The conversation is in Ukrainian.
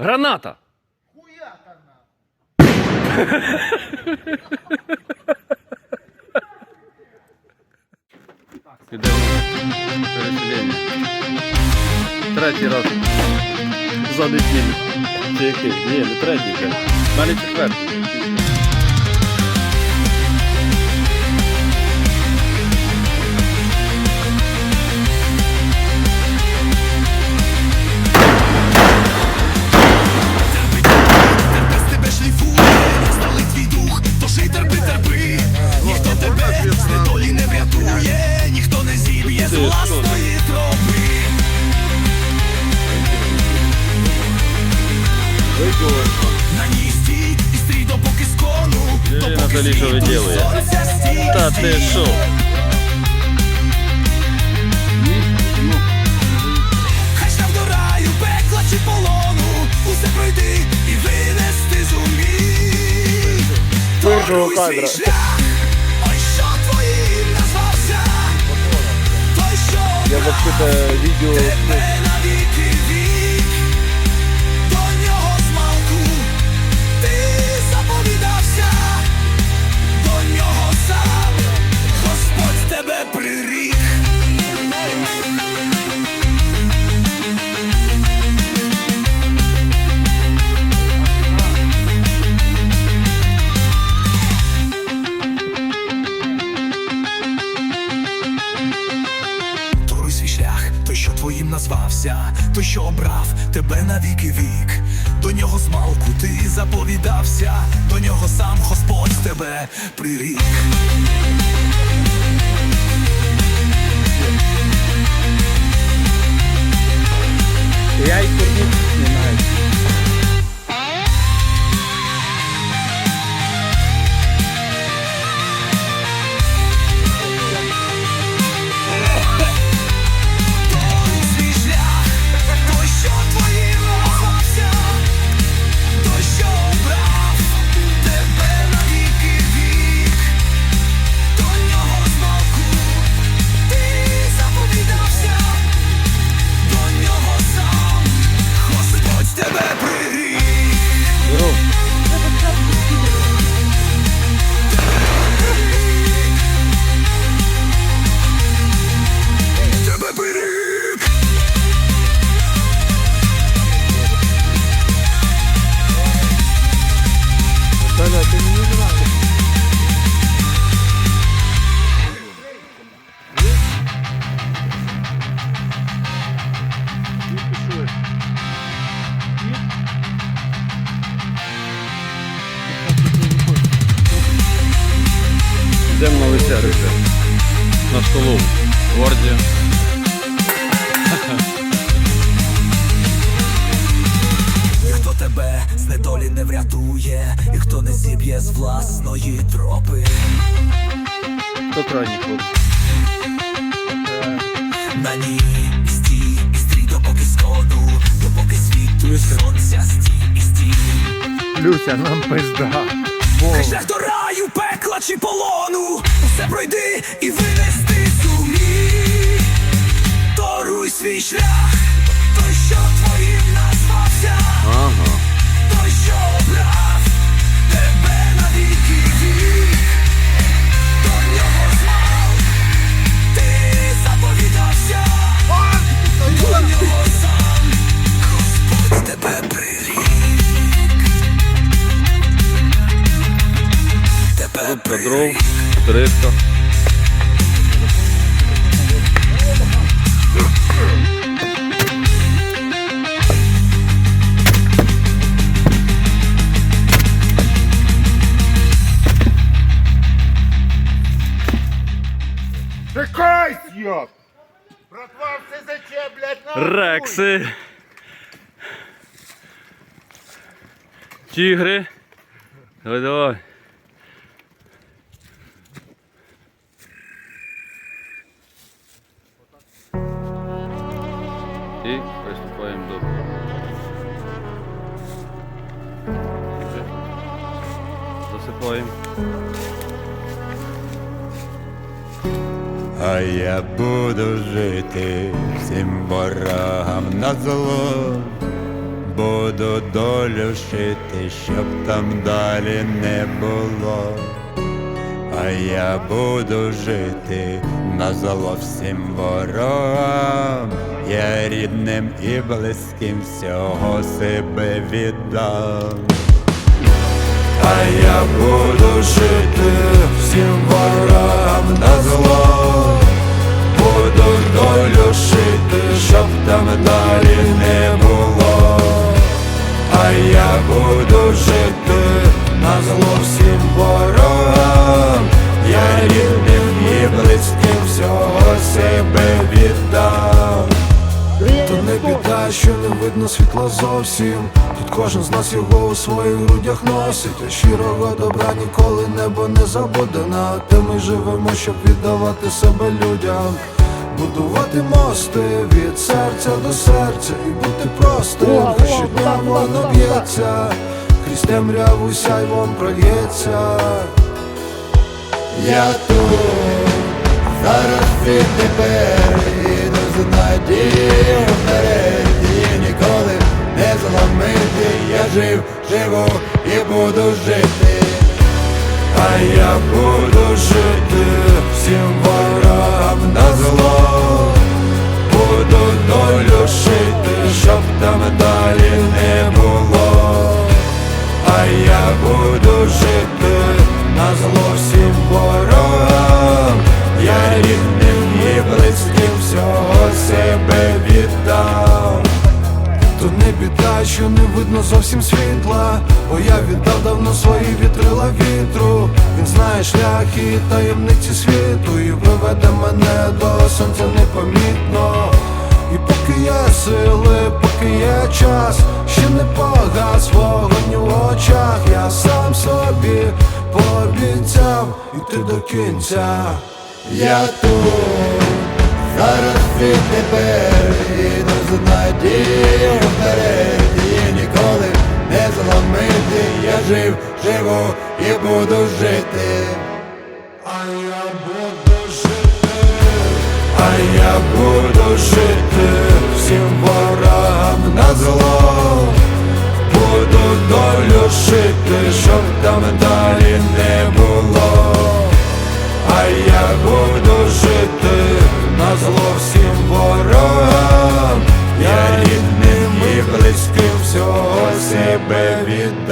Граната! Хуята на. Підемо переселення. Третій раз за неділю. Чи який? Ні, не третій, блядь. В мене четвертий. Торуй кадра. свій шлях, ой, що твоїм назвався, той, що Я вообще-то видео твоїм назвався, той, що обрав тебе на віки вік. До нього змалку ти заповідався, до нього сам Господь тебе прирік. На столу. Гвардія. Ніхто тебе з недолі не врятує, і хто не зіб'є з власної тропи. Хто крайній хлопець? На ній стій і стрій допоки сходу, допоки світу сонця стій і стій. Люся, нам пизда. Хай чи полону, все пройди і винести сумі, Торуй свій шлях, Съеб! Братва, все зачем, блядь, на Рекси. Тігри. Давай, давай. І приступаємо до. Засипаємо. А я буду жити всім ворогам на зло, буду долю шити, щоб там далі не було. А я буду жити на зло всім ворогам, я рідним і близьким всього себе віддам. А я буду жити всім ворогам на зло, буду долю шити, щоб там далі не було. А я буду жити на зло всім ворогам, я рідним що не видно світла зовсім. Тут кожен з нас його у своїх грудях носить. А щирого добра ніколи небо не забуде. На те ми живемо, щоб віддавати себе людям. Будувати мости від серця до серця І бути простим, хай щодня воно б'ється. Крізь темряву сяйвом прольється. Я тут, зараз і тепер іду з надією вперед. І не зламити Я жив, живу і буду жити. А я буду жити всім видно зовсім світла Бо я віддав давно свої вітрила вітру Він знає шляхи і таємниці світу І приведе мене до сонця непомітно. І поки є сили, поки є час Ще не погас вогонь у очах. Я сам собі пообіцяв іти до кінця. Я тут, зараз і тепер іду з надією вперед. І ніколи не зламити, я жив, живу і буду жити. А я буду жити. А я буду жити всім ворогам на зло. Буду долю шити, щоб там далі не було. А я буду себе віддам